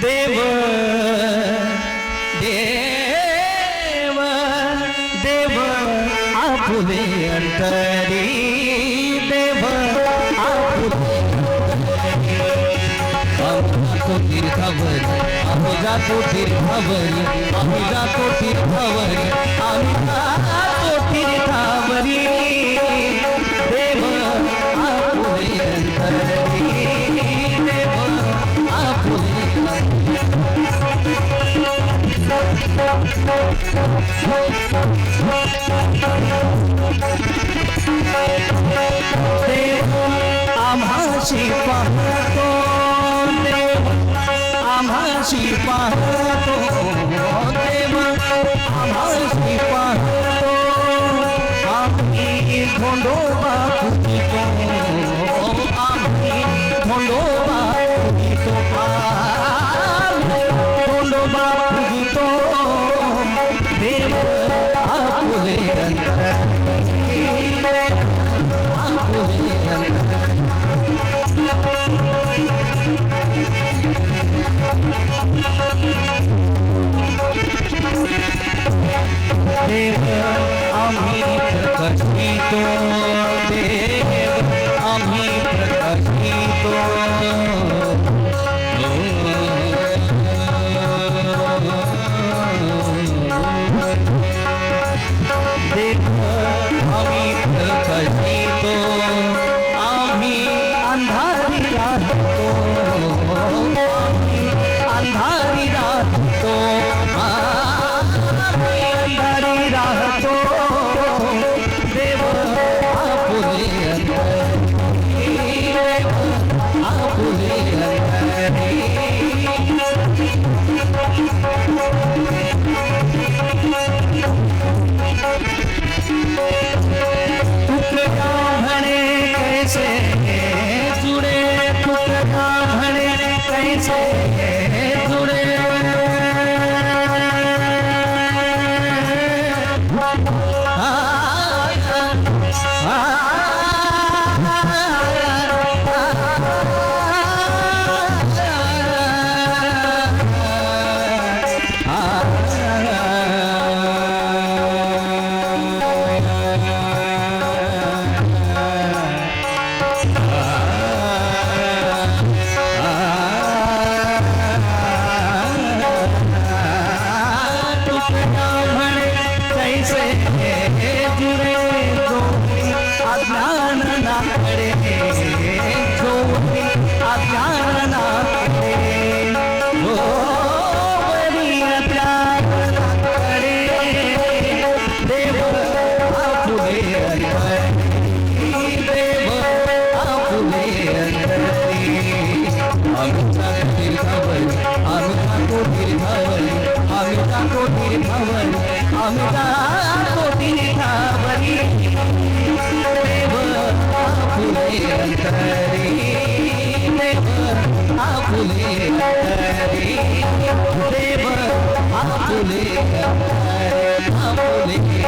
தேவ தேவ खुदे अंतरी देव तो तीर खबर हम जा खबरी আভাসি পাহতো আভাসি পাহতো আভাসি পাহতো আপনি খন্ডো বাপুতি তো আপনি খন্ডো বাপুতি তো अंधारी राहतो आम्ही अंधारी राहतो आम्ही take అమితా కోటి తావరి దేవ ఆపులే అంతరి దేవ ఆపులే అంతరి దేవ